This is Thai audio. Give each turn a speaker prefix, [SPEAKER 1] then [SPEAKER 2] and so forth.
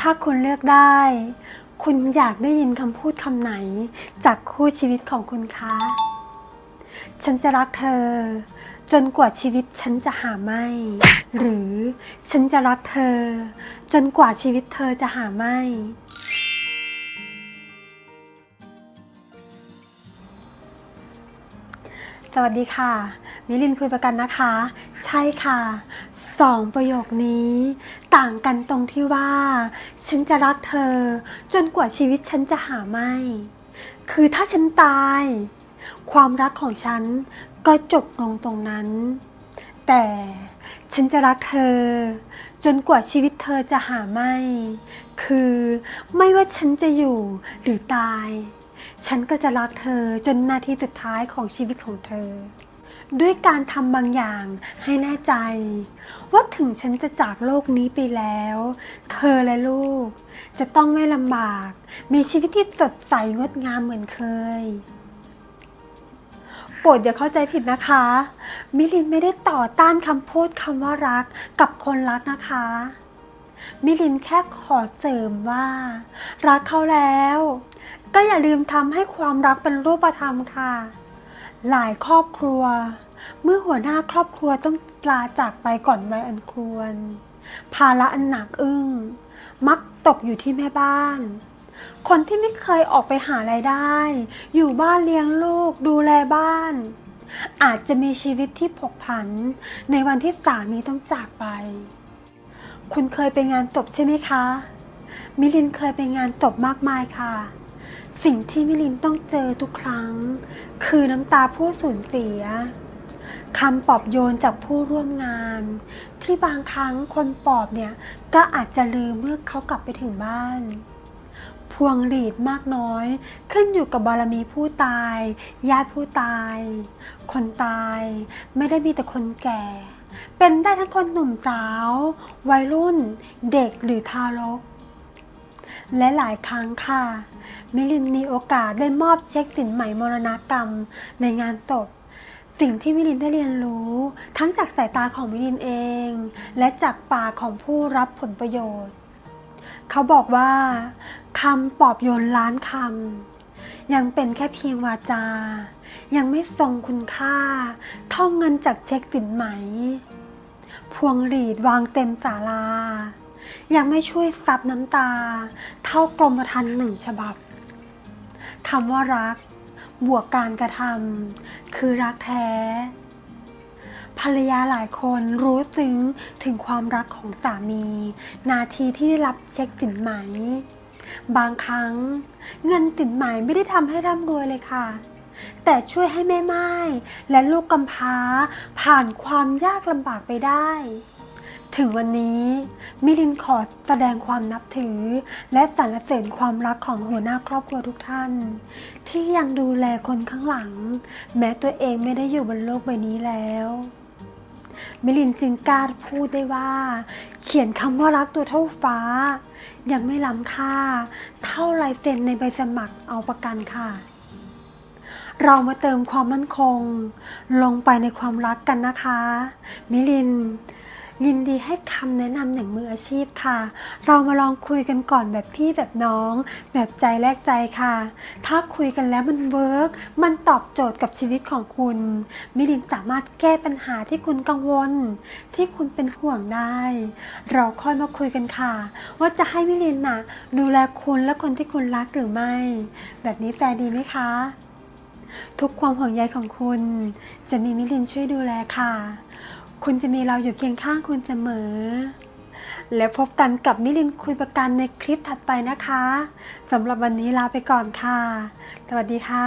[SPEAKER 1] ถ้าคุณเลือกได้ คุณอยากได้ยินคำพูดคำไหน จากคู่ชีวิตของคุณคะ ฉันจะรักเธอ จนกว่าชีวิตฉันจะหาไม่ หรือฉันจะรักเธอ จนกว่าชีวิตเธอจะหาไม่ สวัสดีค่ะ มิลินคุยประกันนะคะ ใช่ค่ะ สองประโยคนี้ ต่างกันตรงที่ว่า ฉันจะรักเธอ จนกว่าชีวิตฉันจะหาไม่ คือถ้าฉันตาย ความรักของฉันก็จบลงตรงนั้น แต่ฉันจะรักเธอ จนกว่าชีวิตเธอจะหาไม่ คือไม่ว่าฉันจะอยู่หรือตาย ฉันก็จะรักเธอจนนาทีสุดท้ายของชีวิตของเธอ ด้วยการทำบางอย่างให้แน่ใจ ว่าถึงฉันจะจากโลกนี้ไปแล้ว เธอและลูก จะต้องไม่ลำบาก มีชีวิตที่สดใสงดงามเหมือนเคยโปรดอย่าเข้าใจผิดนะคะ มิลินไม่ได้ต่อต้านคำพูดคำว่ารักกับคนรักนะคะ มิลินแค่ขอเสริมว่า รักเขาแล้ว ก็อย่าลืมทำให้ความรักเป็นรูปธรรมค่ะ หลายครอบครัว เมื่อหัวหน้าครอบครัวต้องลาจากไปก่อนวัยอันควร ภาระอันหนักอึ้ง มักตกอยู่ที่แม่บ้าน คนที่ไม่เคยออกไปหารายได้ อยู่บ้านเลี้ยงลูกดูแลบ้าน อาจจะมีชีวิตที่ผกผัน ในวันที่สามีต้องจากไป คุณเคยไปงานตบใช่ไหมคะ มิลินเคยไปงานตบมากมายค่ะ สิ่งที่มิลินต้องเจอทุกครั้ง คือน้ำตาผู้สูญเสียคำปลอบโยนจากผู้ร่วมงาน ที่บางครั้งคนปลอบเนี่ยก็อาจจะลืมเมื่อเขากลับไปถึงบ้าน พวงหลีดมากน้อยขึ้นอยู่กับบารมีผู้ตาย ญาติผู้ตาย คนตายไม่ได้มีแต่คนแก่ เป็นได้ทั้งคนหนุ่มสาว วัยรุ่น เด็กหรือทารก และหลายครั้งค่ะ มิลินมีโอกาสได้มอบเช็คสินใหม่มรณกรรมในงานศพสิ่งที่มิลินได้เรียนรู้ ทั้งจากสายตาของมิลินเอง และจากปากของผู้รับผลประโยชน์ เขาบอกว่าคำปอบโยนล้านคำยังเป็นแค่เพียงวาจา ยังไม่ทรงคุณค่า เท่าเงินจากเช็คสินไหม พวงหลีดวางเต็มศาลา ยังไม่ช่วยซับน้ำตา เท่ากรมธรรม์หนึ่งฉบับคำว่ารัก บวกการกระทำคือรักแท้ ภรรยาหลายคนรู้ซึ้งถึงความรักของสามี นาทีที่ได้รับเช็คสินไหม บางครั้ง เงินสินไหมไม่ได้ทำให้ร่ำรวยเลยค่ะแต่ช่วยให้แม่ไม้และลูกกำพร้าผ่านความยากลำบากไปได้ ถึงวันนี้ มิลินขอแสดงความนับถือ และสรรเสริญความรักของหัวหน้าครอบครัวทุกท่าน ที่ยังดูแลคนข้างหลัง แม้ตัวเองไม่ได้อยู่บนโลกใบนี้แล้ว มิลินจึงกล้าพูดได้ว่า เขียนคำว่ารักตัวเท่าฟ้า ยังไม่ล้ำค่า เท่าลายเซ็นในใบสมัครเอาประกันค่ะเรามาเติมความมั่นคง ลงไปในความรักกันนะคะ มิลิน ยินดีให้คำแนะนำอย่างมืออาชีพค่ะ เรามาลองคุยกันก่อนแบบพี่แบบน้อง แบบใจแลกใจค่ะ ถ้าคุยกันแล้วมันเวิร์กมันตอบโจทย์กับชีวิตของคุณมิลินสามารถแก้ปัญหาที่คุณกังวล ที่คุณเป็นห่วงได้ เราค่อยมาคุยกันค่ะ ว่าจะให้มิลินนะดูแลคุณและคนที่คุณรักหรือไม่ แบบนี้แฟร์ดีไหมคะ ทุกความห่วงใยของคุณ จะมีมิลินช่วยดูแลค่ะ คุณจะมีเราอยู่เคียงข้างคุณเสมอ และพบกันกับมิลินคุยประกันในคลิปถัดไปนะคะสำหรับวันนี้ลาไปก่อนค่ะ สวัสดีค่ะ